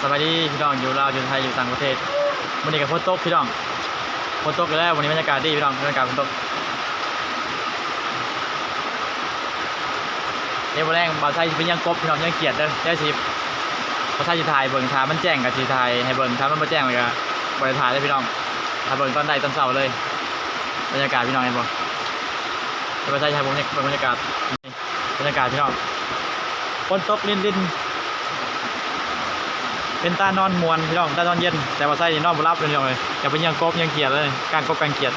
สวัสดีพี่น้องอยู่ลาวอยู่ไทยอยู่ต่างประเทศวันนี้กับฝนตกพี่น้องฝนตกอีกแล้ววันนี้บรรยากาศดีพี่น้องบรรยากาศฝนตกเดี๋ยวันแรกบ่าวไทยเป็นยังกบพี่น้องยังเกียดเด้อได้สิบ่าวไทยสิถ่ายเบิ่งถ้ามันแจ้งกับสิถ่ายให้เบิ่งถ้ามันบ่แจ้งเลยก็บ่ได้ถ่ายเลยพี่น้องถ้าเบิ่งตอนใดตอนเช้าเลย บรรยากาศพี่น้องเห็นบ่บ่าวไทยจะให้ผมเบิ่งบรรยากาศบรรยากาศพี่น้องฝนตกลินลิน เป็นตานอนมวนพี่น้องตานอนเย็น แต่ว่าใส่นอนบ่รับเลยพี่น้องเลยอย่าไปยังกบยังเกียดเลยการกบการเกียด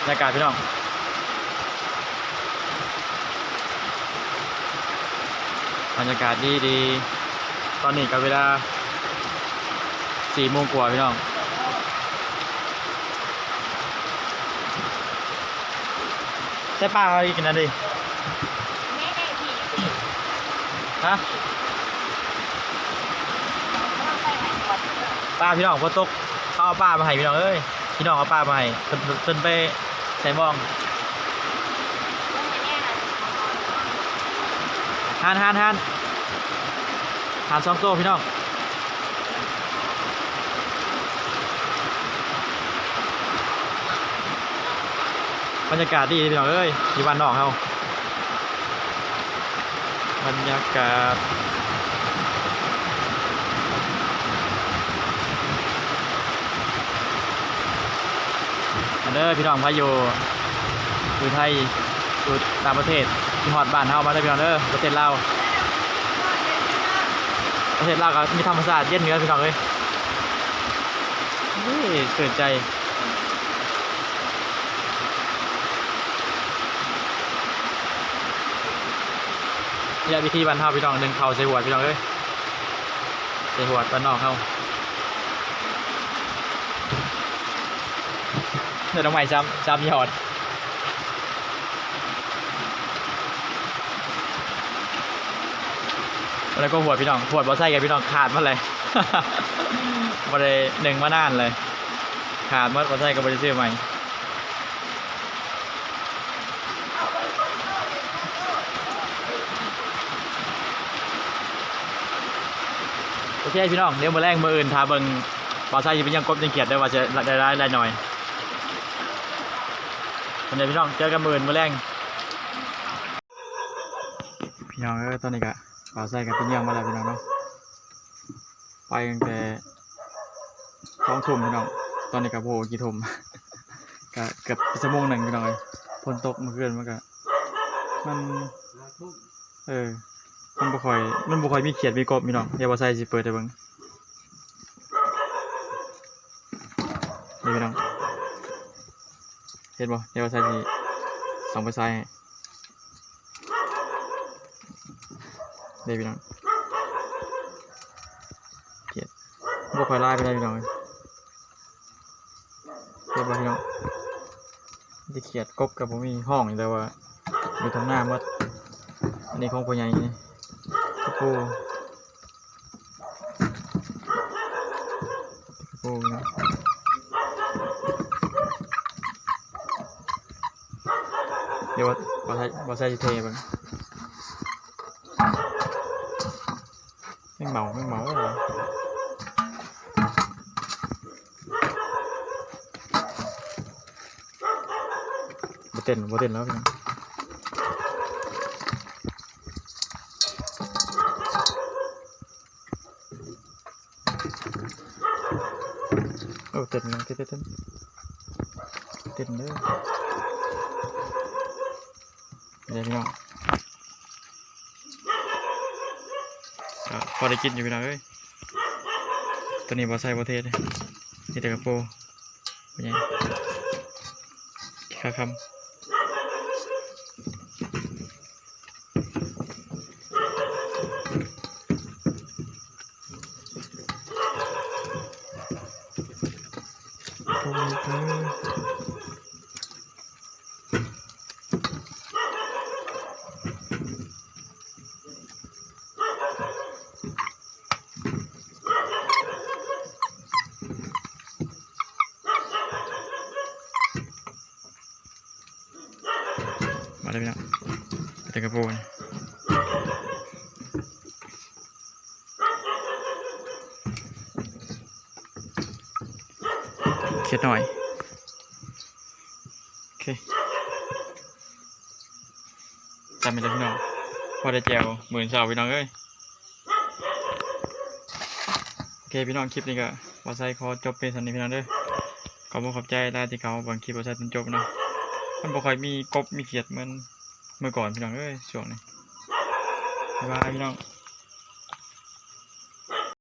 บรรยากาศพี่น้องบรรยากาศดีดี ตอนนี้ก็เวลาสี่โมงกว่าพี่น้องใช่ป้าเขากินนั่นดิแม่ได้ผีฮะ ต้องไปไหนก่อน ป้าพี่น้องฝนตกเขาเอาป้ามาให้พี่น้องเอ้ยพี่น้องเอาป้ามาให้เพิ่นเพิ่นไปใส่หมองต้องไปแน่นะหานหานหานหานสองตัวพี่น้องบรรยากาศดีพี่น้องเอ้ยที่บ้านนอกเขาบรรยากาศ เด้อพี่น้องพาอยู่อยู่ไทยอยู่ต่างประเทศที่ฮอดบ้านเฮามาได้พี่น้องเด้อประเทศลาวประเทศลาวก็มีธรรมชาติเย็นเหนือพี่น้องเอ้ยเฮ้ยตื่นใจนี่แหละวิธีบ้านเฮาพี่น้องหนึ่งเขาใส่หัวพี่น้องเอ้ยใส่หัวบ้านนอกเฮา ดี๋ยวน้องใหม่ซ้ำซ้ำยอดแล้วก็หัวดพี่น้องหัวดบอไส้กับพี่น้องขาดมาเลยมาเลยหนึ่งมานานเลย ขาดมดบอไส้กับบริซื้อใหม่โอเคพี่น้องเดี๋ยวมาแรงมืออื่นทาเบิงบอไส้จะเป็นยังกบยังเกียดได้ว่าจะได้ได้ได้หน่อย วันนี้พี่น้องเจอกันมืออื่นมาแรงพี่น้องเออตอนนี้กะขอใส่กับเป็นยังมาแล้วพี่น้องเนาะไปตั้งแต่สองทุ่มพี่น้องตอนนี้กับโบกี่ทุ่มก็เกือบชั่วโมงหนึ่งพี่น้องเลยฝนตกเมื่อคืนมันก็มันเออมันบ่ค่อยมันบ่ค่อยมีเขียดมีกบพี่น้องเดี๋ยวว่าใส่สิเปิดให้เบิ่งนี่พี่น้อง เห็นบ่เดี๋ยวว่าใส่สิส่องไปใส่ให้นี่พี่น้องเขียดบ่ค่อยลายไปได้พี่น้องเอ้ยเห็นบ่พี่น้องที่เขียดกบกับผมมีห้องอยู่แต่ว่าอยู่ทางหน้าหมดอันนี้ของพ่อใหญ่นี่กระปูกระปูนะ เดี๋ยวว่าบอใช้บอใช้เทบ้างไม่เมาไม่เมาเลยบ่เต้นบ่เต้นแล้วพี่น้องโอ้เต้นนะเต้นเต้นเต้นเต้นเด้อ เดี๋ยวพี่น้องพอได้กินอยู่พี่น้องเอ้ยตัวนี้บอใส่บอเทสนี่แต่กระโปรงเป็นไงข้าคำ มาเลยพี่น้องเต็กระโปนเขียดหน่อย โอเคจำไปเลยพี่น้อง พอได้แจวหมื่นสาวพี่น้องเอ้ย โอเคพี่น้องคลิปนี้ก็บอสไซคอจบเป็นสันนิพนธ์เด้อขอบคุณขอบใจได้ที่เขาบางคลิปบอสไซจนจบเนาะ มันบ่ค่อยมีกบมีเขียดเหมือนเมื่อก่อนพี่น้องเอ้ยช่วงนี้บ๊ายบายพี่น้อง